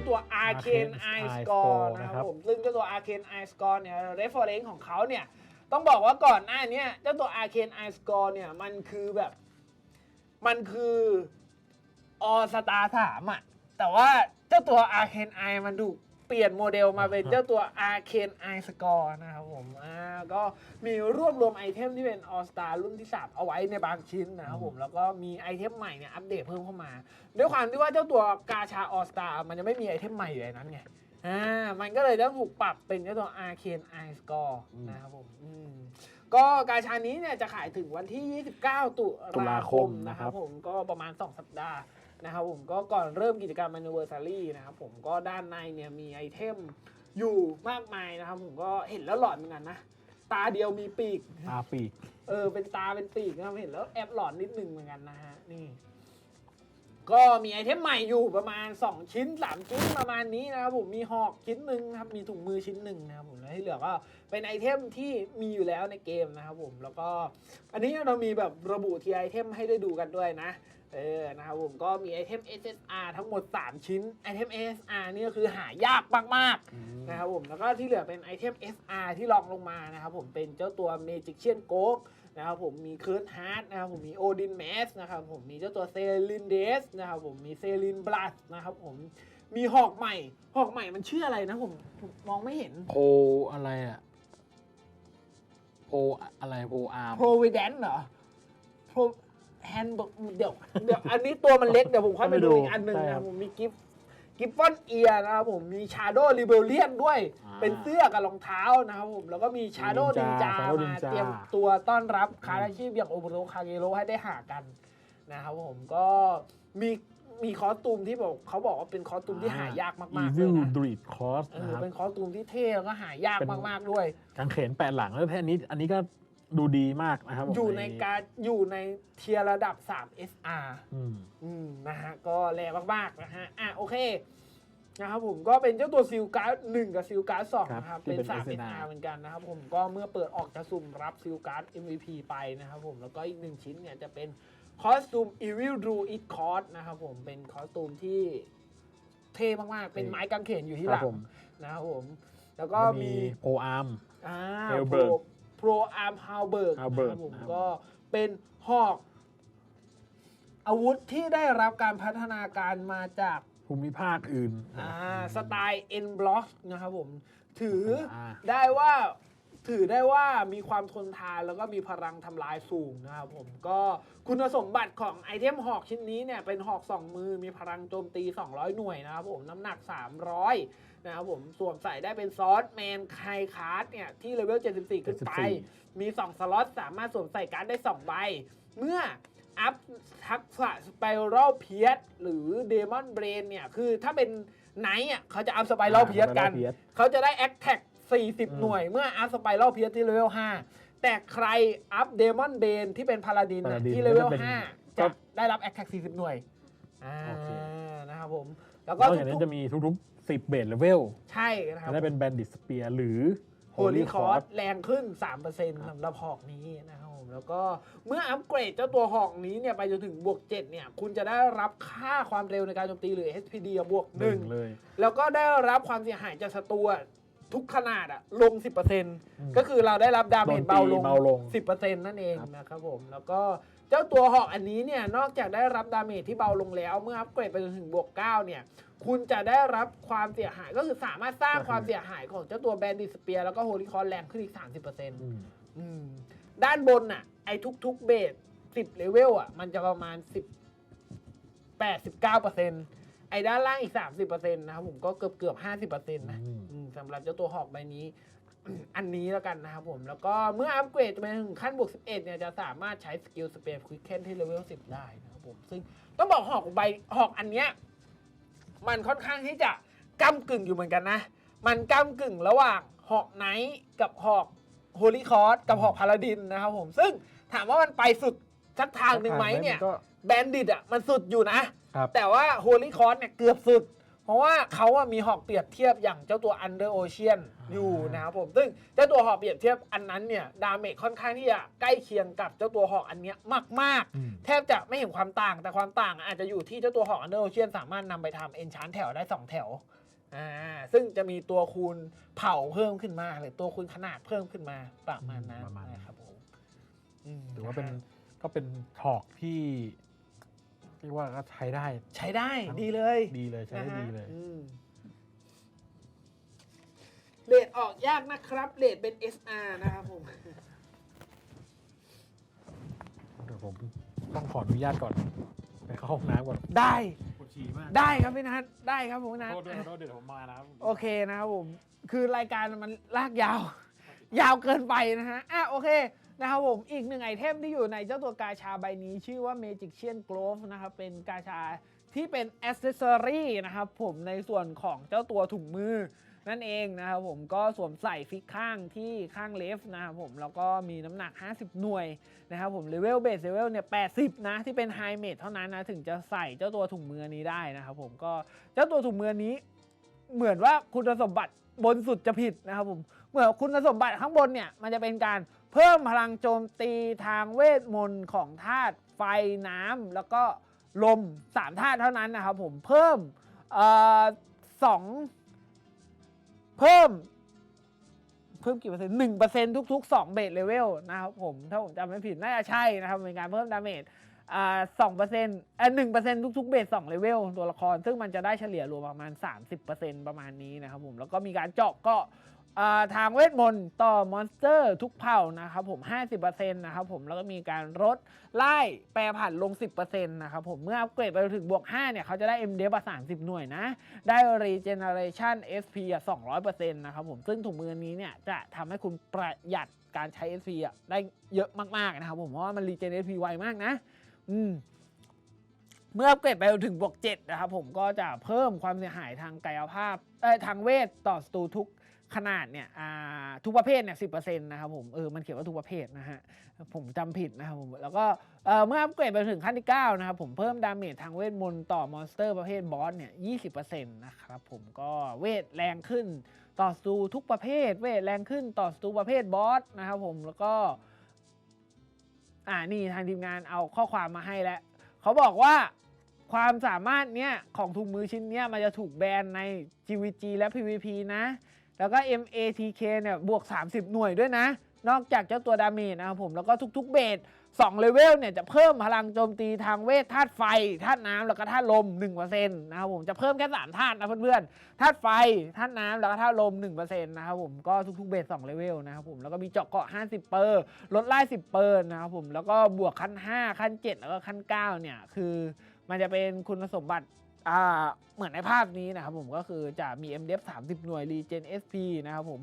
าตัว Arcane Arcane Eye Eye Score Score นะคนะครัรับบผมซึ่งเจ้าตัว Arcane Eye Score เนี่ย reference ของเขาเนี่ย ต้องบอกว่าก่อนหน้าเนี้ยเจ้าตัว Arcane Eye Score เนี่ย มันคือแบบ มันคือออสตาสามอะแต่ว่าเจ้าตัว Arcane Eye มันถูก เปลี่ยนโมเดลมาเป็นเจ้าตัว Arcane Eye Score นะครับผมอ่าก็มีรวบรวมไอเทมที่เป็น All Star รุ่นที่ 3 เอาไว้ในบางชิ้นนะครับผมแล้วก็มีไอเทมใหม่เนี่ยอัปเดตเพิ่มเข้ามา ด้วยความที่ว่าเจ้าตัวกาชา All Star มันจะไม่มีไอเทมใหม่อยู่ในนั้นไงอ่ามันก็เลยต้องถูกปรับเป็นเจ้าตัว Arcane Eye Score นะครับผมอืมก็กาชานี้เนี่ยจะขายถึงวันที่ 29 ตุตุลาลาคคมมนะนะคครัรับบผมก็ประมาณ 2 สัปดาห์ นะครับผมก็ก่อนเริ่มกิจกรรม anniversary นะครับผมก็ด้านในเนี่ยมีไอเทมอยู่มากมายนะครับ ผมก็เห็นแล้วหลอนเหมือนกันนะ ตาเดียวมีปีก ตาปีก เออเป็นตาเป็นปีกนะครับเห็นแล้วแอบหลอนนิดนึงเหมือนกันนะฮะนี่ ก็มีไอเทมใหม่อยู่ประมาณ 2 ชิ้น 3 ชิ้นประมาณนี้นะครับผมมีหอกชิ้นหนึ่งครับมีถุงมือชิ้นหนึ่งนะครับผมแล้วที่เหลือก็เป็นไอเทมที่มีอยู่แล้วในเกมนะครับผมแล้วก็อันนี้เรามีแบบระบุทีไอเทมให้ได้ดูกันด้วยนะเออนะครับผมก็มีไอเทม SSR ทั้งหมด 3 ชิ้นไอเทม SSR นี่ก็คือหายากมากๆนะครับผมแล้วก็ที่เหลือเป็นไอเทม SR ที่ลองลงมานะครับผมเป็นเจ้าตัว Magician g o นะครับผมมีเคิร์ h ฮาร์ดนะครับผมมีโอดินแมสนะครับผมมีเจ้าตัวเซลินเดสนะครับผมมีเซลินบลัสนะครับผมมีหอกใหม่หอกใหม่มันชื่ออะไรนะผมผมมองไม่เห็นโพอะไรอะโพอะไรโพอาร์ม Providence เหรอ Pro Hand เดี๋ยวเดี๋ยวอันนี้ตัวมันเล็กเดี๋ยวผมค่อยไปดูอีกอันหนึ่งนะครับผมมีกิฟ กิฟฟอนเอียนะครับผมมี Shadow Rebellion ด้วยเป็นเสื้อกับรองเท้านะครับผมแล้วก็มี Shadow Ninja มาเตรียมตัวต้อนรับคาราชีพอย่างโอเบโรคาเกโรให้ได้หากันนะครับผมก็มีมีคอสตูมที่บอกเขาบอกว่าเป็นคอสตูมที่หายากมากๆเลย Evil นะ Druid Cross เอนะอครับ เป็นคอสตูมที่เท่แล้วก็หายากเป็น มากๆด้วย กางเขนแปดหลังแล้วแพนนี้อันนี้ก็ ดูดีมากนะครับผมอยู่ในการอยู่ในเทียร์ระดับ 3 SR อืมอืมนะฮะก็แรงมากๆนะฮะอะโอเคนะครับผมก็เป็นเจ้าตัวซิลการ์ดหนึ่งกับซิลการ์ดสองครับนะครับที่เป็นเป็น3 SNR SR เหมือนกันนะครับผมก็เมื่อเปิดออกจะสุ่มรับซิลการ์ด MVP ไปนะครับผมแล้วก็อีกหนึ่งชิ้นเนี่ยจะเป็นคอสตูม Evil Druid c o s นะครับผมเป็นคอสตูมที่เท่มากๆ เป็นไม้กางเขนอยู่ที่คหรัลับงผมนะครับผม แล้วก็ก็มีมีโพอาร์มอ่า Halberd โปรอาร์มฮาวเบิร์ก Halberd นะครับผมนะครับ ก็เป็นหอกอาวุธที่ได้รับการพัฒนาการมาจาก ภูมิภาคอื่น อ่าสไตล์ N block นะครับผม ถืออ่าได้ว่าถือได้ว่ามีความทนทานแล้วก็มีพลังทำลายสูงนะครับผม ก็คุณสมบัติของไอเทมหอกชิ้นนี้เนี่ย เป็นหอก 2 มือมีพลังโจมตี 200 หน่วยนะครับผม น้ำหนัก 300 นะครับผมสวมใส่ได้เป็นซอสแมนไคคาร์ดเนี่ยที่เลเวล 74 ขึ้นไป มี 2 สล็อตสามารถสวมใส่การ์ดได้ 2 ใบ เมื่ออัพทักษะสไปรัลเพียสหรือเดมอนเบรนเนี่ย คือถ้าเป็นไนท์อะเขาจะอัพสไปรัลอ่าเพียสกัน Spiral Pierce เขาจะได้แอคแท็กอืม40 หน่วย เมื่ออัพสไปรัลเพียสที่เลเวล 5 แต่ใครอัพเดมอนเบนที่เป็นพาลาดิน Paladin ที่เลเวลก็จะเป็น5จะได้รับแอคแท็ก40 หน่วยอ่าโอเคนะครับผม แล้วนก็อกจากทุนั้กนจะมีทุกๆ 10เบสเลเวลๆใช่นะครับจะได้เป็นแบนดิ t สเปียร์หรือโฮลี่คอร์ส Cross แรงขึ้น 3%สำหรับหอกนี้นะครับผมแล้วก็เมื่ออัปเกรดเจ้าตัวหอกนี้เนี่ยไปจนถึงบวก 7 เนี่ย คุณจะได้รับค่าความเร็วในการโจมตีหรือ SPD อะบวกหนึ่ง1เลย แล้วก็ได้รับความเสียหายจากศัตรูอะทุกขนาดอะลง 10%ก็คือเราได้รับดาเมจโดนตีเบาลงเบาลง 10%นั่นเองครับนะครับผมแล้วก็ เจ้าตัวหอกอันนี้เนี่ยนอกจากได้รับดาเมจที่เบาลงแล้ว เมื่ออัปเกรดไปจนถึงบวก9เนี่ยคุณจะได้รับความเสียหายก็คือสามารถสร้างความเสียหายของเจ้าตัวแบนดิสเปียแล้วก็โฮลิคอนแรงขึ้นอีก 30%อืมอืมด้านบนน่ะ ไอ้ทุกๆเบส10เลเวลอะ มันจะประมาณ10 89ไอ้ด้านล่างอีก30นะครับผมก็เกือบเกือบ50นะอืมอืมสำหรับเจ้าตัวหอกใบนี้ อันนี้แล้วกันนะครับผม แล้วก็เมื่ออัปเกรดไปถึงขั้นบวก 11 เนี่ย จะสามารถใช้สกิลสเปรย์ควิกเคนที่เลเวล 10 ได้นะครับผม ซึ่งต้องบอกหอกใบหอกอันเนี้ยมันค่อนข้างที่จะก้ากึ่งอยู่เหมือนกันนะ มันก้ากึ่งระหว่างหอกไนท์กับหอกโฮลี่คอร์สกับหอกพาลาดินนะครับผม ซึ่งถามว่ามันไปสุดสักทางหนึ่งไหมเนี่ยก็แบนดิตอะมันสุดอยู่นะครับแต่ว่าโฮลี่คอร์สเนี่ยเกือบสุดห ราะว่าเขาอะมีหอกเปรียบเทียบอย่างเจ้าตัว Under Ocean อยู่นะครับผม ซึ่งเจ้าตัวหอกเปรียบเทียบอันนั้นเนี่ยดาเมจค่อนข้างที่จะใกล้เคียงกับเจ้าตัวหอกอันเนี้ยมาก อืม ๆ แทบจะไม่เห็นความต่างแต่ความต่างอาจจะอยู่ที่เจ้าตัวหอก Under Ocean สามารถนำไปทำ Enchant แถวได้ 2 แถวอ่าซึ่งจะมีตัวคูณเผาเพิ่มขึ้นมา หรือตัวคูณขนาดเพิ่มขึ้นมาประมาณนั้นประมาณนั้น นะครับผมมถือว่าเป็นนะฮะก็เป็นถอกที่ เรียกว่าก็ใช้ได้ ใช้ได้ครับ ดีเลยดีเลยใช้ได้นะฮะดีเลย อืมเลทออกยากนะครับเลทเป็น SR นะครับผม เดี๋ยวผมต้องขออนุญาตก่อน ไปเข้าห้องน้ำก่อนได้ปวดฉี่มากได้ครับพี่นัทได้ครับผมพี่นัท โทษด้วยขอโทษเดี๋ยวผมมานะครับ โอเคนะครับผม คือรายการมันลากยาว ยาวเกินไปนะฮะ อะโอเค นะครับผมอีกหนึ่งไอเทมที่อยู่ในเจ้าตัวกาชาใบนี้ ชื่อว่า Magician Glove นะครับเป็นกาชาที่เป็นอ c เซสซอรีนะครับผมในส่วนของเจ้าตัวถุงมือ นั่นเองนะครับผมก็สวมใส่ฟิกข้างที่ข้างเลฟนะครับผมแล้วก็มีน้ำหนัก 50 หน่วยนะครับผมเลเวลเบสเลเวลเนี่ย 80 นะ ที่เป็นไฮเมดเท่านั้นนะ ถึงจะใส่เจ้าตัวถุงมือนี้ได้นะครับผมก็เจ้าตัวถุงมือนี้เหมือนว่าคุณสมบัติบนสุดจะผิดนะครับผมเหมือนคุณสมบัติข้างบนเนี่ยมันจะเป็นการ เพิ่มพลังโจมตีทางเวทมนต์ของธาตุไฟน้ำแล้วก็ลมสามธาตุเท่านั้นนะครับผมเพิ่มออสองเพิ่มเพิ่มกี่เปอร์เซ็นต์หนึ่งเปอร์เซ็นต์ทุกๆสองเบสเลเวลนะครับผมถ้าผมจำไม่ผิดน่าจะใช่นะครับเป็นการเพิ่มดาเมจสองเปอร์เซ็นต์อ่าหนึ่งเปอร์เซ็นต์ทุกๆเบสสองเลเวลตัวละคร ซึ่งมันจะได้เฉลี่ยรวมประมาณ30%ปอร์เซ็นต์ประมาณนี้นะครับผมแล้วก็มีการเจาะก็ ทางเวทมนต์ต่อมอนสเตอร์ทุกเผ่านะครับผม 50%นะครับผมแล้วก็มีการลดไล่แปรผันลง 10%นะครับผมเมื่ออัปเกรดไปถึงบวก 5 เนี่ย เขาจะได้ m d e f อะ30 หน่วยนะ ได้ Regeneration SP อะ200%นะครับผมซึ่งถุงมือนี้เนี่ย จะทำให้คุณประหยัดการใช้ SP ได้เยอะมาก ๆ นะครับผม เพราะว่ามัน Regen SP ไวมากนะ อืมเมื่อเกรดไปถึงบวก7นะครับผมก็จะเพิ่มความเสียหายทางกายภาพเอ้ทางเวทต่อศัตรูทุก ขนาดเนี่ยทุกประเภทเนี่ยสินะครับผมเออมันเขียนว่าทุกประเภทนะฮะผมจำผิดนะครับผมแล้วก็เเมื่ออัปเกรดไปถึงขั้นที่ 9 นะครับผมเพิ่มดาเมจทางเวทมนต์ต่อมอนสเตอร์ประเภทบอสเนี่ย20%นะครับผมก็เวทแรงขึ้นต่อศัตรูทุกประเภท เวทแรงขึ้นต่อศัตรูประเภทบอสนะครับผมแล้วก็อ่านี่ทางทีมงานเอาข้อความมาให้แล้วเขาบอกว่าความสามารถเนี้ยของถุงมือชิ้นเนี้ยมันจะถูกแบนใน GVG และ PVP นะ แล้วก็ MATK เนี่ยบวก 30 หน่วยด้วยนะ นอกจากเจ้าตัวดาเมจนะครับผม แล้วก็ทุกๆเบส2เลเวลเนี่ยจะเพิ่มพลังโจมตีทางเวทธาตุไฟธาตุน้ำแล้วก็ธาตุลม 1%นะครับผมจะเพิ่มแค่3ธาตุนะเพื่อนๆธาตุไฟธาตุน้ำแล้วก็ธาตุลม 1%นะครับผมก็ทุกๆเบส2เลเวลนะครับผมแล้วก็มีเจาะเกาะ 50 เปอร์ลดไล่10 เปอร์นะครับผมแล้วก็บวกขั้น 5 ขั้น 7 แล้วก็ขั้น9เนี่ยคือมันจะเป็นคุณสมบัติ เหมือนในภาพนี้นะครับผมก็คือจะมี MDF 30 หน่วย Regen SP นะครับผม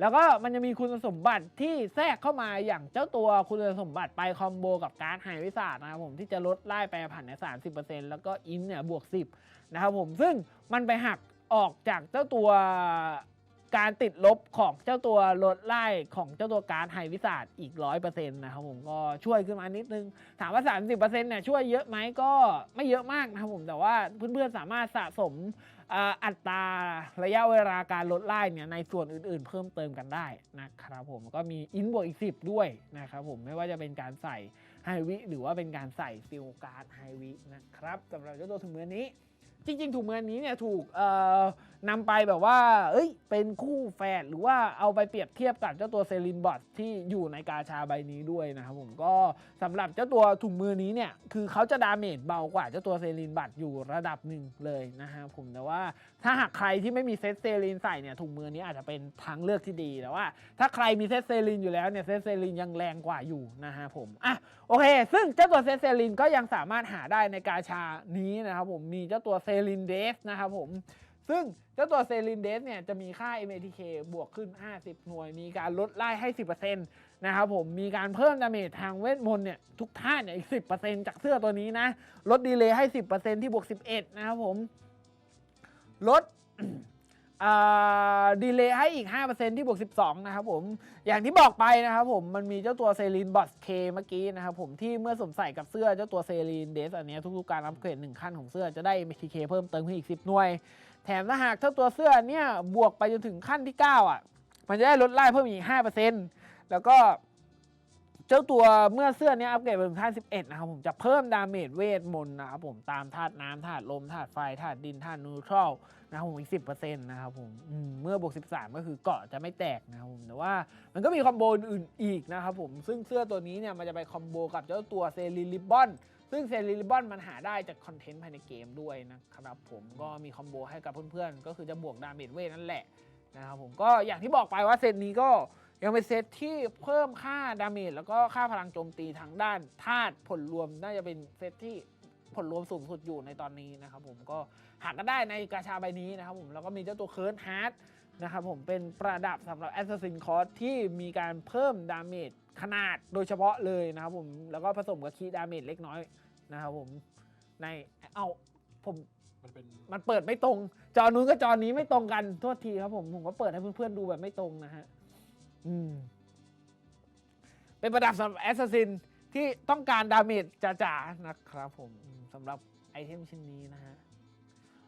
แล้วก็มันจะมีคุณสมบัติที่แทรกเข้ามาอย่างเจ้าตัวคุณสมบัติไปคอมโบกับการหายวิสาสนะครับผมที่จะลดไล่แปรผันใน 30%แล้วก็อินเนี่ยบวก 10 นะครับผม ซึ่งมันไปหักออกจากเจ้าตัว การติดลบของเจ้าตัวลดไล่ของเจ้าตัวการไฮวิสาสอีก100%นต์นะครับผมก็ช่วยขึ้นมานิดนึง ถามว่า30%เปอร์เซ็นต์เนี่ยช่วยเยอะไหมก็ไม่เยอะมากนะครับผมแต่ว่าเพื่อนๆสามารถสะสมอัตราระยะเวลาการลดไล่เนี่ยในส่วนอื่นๆ เพิ่มเติมกันได้นะครับผมก็มีอินบวกอีก10ด้วยนะครับผมไม่ว่าจะเป็นการใส่ไฮวิหรือว่าเป็นการใส่ฟิลการ์ดไฮวินะครับสำหรับเจ้าตัวถุงมือนี้ จริง ๆ ถุงมือนี้เนี่ยถูกเอ่อนำไปแบบว่า เอ้ย เป็นคู่แฝดหรือว่าเอาไปเปรียบเทียบกับเจ้าตัวเซรินบอทที่อยู่ในกาชาใบนี้ด้วยนะครับผมก็สำหรับเจ้าตัวถุงมือนี้เนี่ยคือเขาจะดาเมจเบากว่าเจ้าตัวเซรินบัตอยู่ระดับหนึ่งเลยนะครับผมแต่ว่าถ้าหากใครที่ไม่มีเซตเซรินใส่เนี่ยถุงมือนี้อาจจะเป็นทางเลือกที่ดีแต่ว่า ถ้าใครมีเซตเซรินอยู่แล้วเนี่ยเซตเซรินยังแรงกว่าอยู่นะฮะผมอะโอเค ซึ่งเจ้าตัวเซเซลินก็ยังสามารถหาได้ในกาชานี้นะครับผมมีเจ้าตัวเซลินเดสนะครับผม ซึ่งเจ้าตัวเซลินเดสเนี่ยจะมีค่า MATK บวกขึ้น 50 หน่วย มีการลดไล่ให้ 10%นะครับผม มีการเพิ่มดาเมจทางเวทมนต์เนี่ยทุกท่านเนี่ยอีก 10%จากเสื้อตัวนี้นะ ลดดีเลย์ให้ 10%ที่บวก 11 นะครับผม ลด ดีเลย์ให้อีก 5%ที่บวก 12 นะครับผม อย่างที่บอกไปนะครับผม มันมีเจ้าตัวเซรีนบอสเคเมื่อกี้นะครับผม ที่เมื่อสวมใส่กับเสื้อเจ้าตัวเซรีนเดสอันนี้ทุกๆการอัปเกรดหนึ่งขั้นของเสื้อจะได้ MTK เพิ่มเติมขึ้นอีก 10 หน่วย แถมถ้าหากเจ้าตัวเสื้อเนี่ยบวกไปจนถึงขั้นที่ 9 อะ มันจะได้ลดไล่เพิ่มอีก 5%แล้วก็ เจ้าตัวเมื่อเสื้อเนี้ยอัปเกรดไปถึงท่า11 นะครับผมจะเพิ่มดาเมจเวทมนต์นะครับผมตามธาตุน้ำธาตุลมธาตุไฟธาตุดินธาตุนูทรัลนะครับผมอีก 10%นะครับผมเมื่อบวก 13 ก็คือเกาะจะไม่แตกนะครับผมแต่ว่ามันก็มีคอมโบอื่นอีกนะครับผมซึ่งเสื้อตัวนี้เนี่ยมันจะไปคอมโบกับเจ้าตัวเซรีลิบอนซึ่งเซรีลิบอนมันหาได้จากคอนเทนต์ภายในเกมด้วยนะครับผมก็มีคอมโบให้กับเพื่อนๆก็คือจะบวกดาเมจเวทนั่นแหละนะครับผมก็อย่างที่บอกไปว่าเซตนี้ก็ ยังเป็นเซตที่เพิ่มค่าดาเมจแล้วก็ค่าพลังโจมตีทางด้านธาตุผลรวมน่าจะเป็นเซตที่ผลรวมสูงสุดอยู่ในตอนนี้นะครับผมก็หากันได้ในกาชาใบนี้นะครับผมแล้วก็มีเจ้าตัวเคิร์ดฮาร์ดนะครับผมเป็นประดับสำหรับแอสซัสซินคอร์ที่มีการเพิ่มดาเมจขนาดโดยเฉพาะเลยนะครับผมแล้วก็ผสมกับคีดาเมจเล็กน้อยนะครับผมในเอาผมมันเป็นมันเปิดไม่ตรง จอนู้นกับจอนี้ไม่ตรงกันโทษทีครับผมผมก็เปิดให้เพื่อนๆดูแบบไม่ตรงนะฮะ อืมเป็นประดับสำหรับแอสซัสซินที่ต้องการดาเมจจ๋าๆนะครับผมอืมสำหรับไอเทมชิ้นนี้นะฮะ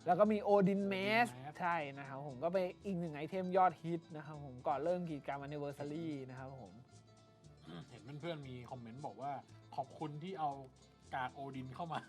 แล้วก็มีโอดินแมสใช่นะครับผมก็เป็นอีกหนึ่งไอเทมยอดฮิตนะครับผมก่อนเริ่มกิจกรรม anniversary นะครับผม เห็นเพื่อนๆมีคอมเมนต์บอกว่า ขอบคุณที่เอากากโอดินเข้ามา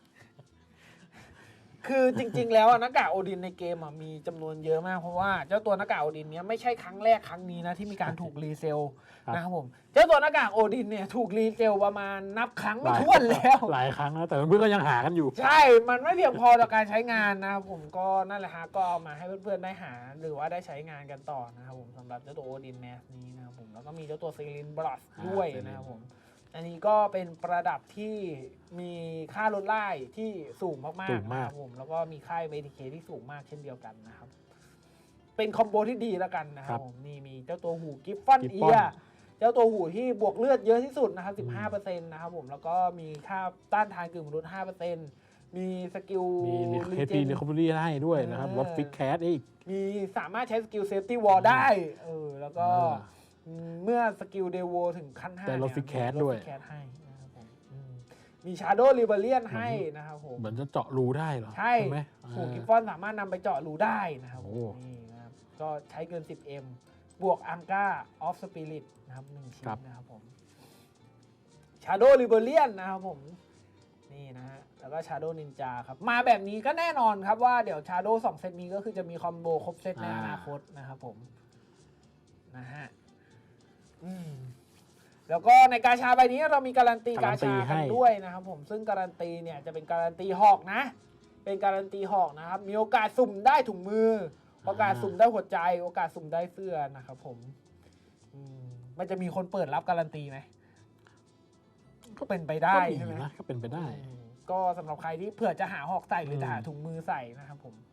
คือจริง ๆ แล้วอะหน้ากากโอดินในเกมอะมีจำนวนเยอะมากเพราะว่าเจ้าตัวหน้ากากโอดินเนี้ยไม่ใช่ครั้งแรกครั้งนี้นะที่มีการถูกรีเซลครับนะครับผมเจ้าตัวหน้ากากโอดินเนี่ยถูกรีเซลประมาณนับครั้งไม่ถ้วนแล้ว หลายครั้งแล้วแต่เพื่อนๆก็ยังหากันอยู่ ใช่ มันไม่เพียงพอต่อการใช้งานนะครับผมก็นั่นแหละฮะก็เอามาให้เพื่อนๆได้หา หรือว่าได้ใช้งานกันต่อนะครับผมสำหรับเจ้าตัวโอดินแมสนี้นะครับผมแล้วก็มีเจ้าตัวซีลินบลัสด้วยอ่านะครับผม อันนี้ก็เป็นประดับที่มีค่าลดไล่ที่สูงมากสูๆงนะมากครับผมแล้วก็มีค่าย BTK ที่สูงมากเช่นเดียวกันนะครับ เป็นคอมโบที่ดีแล้วกันนะครับผมนี่มีเจ้าตัวหูกิฟฟอนกิฟเอีฟอนยเจ้าตัวหูที่บวกเลือดเยอะที่สุดนะครับ15%นะครับผมแล้วก็มีค่าต้านทานกึ่งมนุษย์5%มีสกิล มีรีเฮเจปีนรีคอมเบอรี่ให้ด้วยนะครับ เออ ลดฟิกแคสอีก มีสามารถใช้สกิลเซฟตี้วอลได้ เออ แล้วก็อ่าอืม เมื่อสกิลเดโวถึงขั้นห้าแต่ลดเนี่ยฟิกแคสลด้วยฟิกแคสให้นะครับผมอืมมีชาโดว์ริเบเลียนให้นะครับผมเหมือนจะเจาะรูได้เหรอ ใช่ไหมหูอ่ากิฟฟอนสามารถนำไปเจาะรูได้นะครับผมโอ้นี่นะครับก็ใช้เกิน 10M บวกอังก้าออฟสปิริตนะครับหนึ่งชิ้นนะครับผมชาโดว์ริเบเลียนนะครับผมนี่นะฮะ แล้วก็ชาโด w นินจาครับ มาแบบนี้ก็แน่นอนครับว่าเดี๋ยวชาโด w สองเซตนี้ก็คือจะมีคอมโบครบเซตในอนาคตนะครับผม นะฮะ อืมแล้วก็ในกาชาใบนี้เรามีการันตีกาชากันด้วยนะครับผมซึ่งการันตีเนี่ยจะเป็นการันตีหอกนะ เป็นการันตีหอกนะครับ มีโอกาสสุ่มได้ถุงมือ โอกาสสุ่มได้หัวใจ โอกาสสุ่มได้เสื้อนะครับผมอืมมันจะมีคนเปิดรับการันตีไหมก็เป็นไปได้ก็มีใช่ไหม นะก็เป็นไปได้ อืมก็สำหรับใครที่เผื่อจะหาหอกใส่หรือมจะหาถุงมือใส่นะครับผมอืม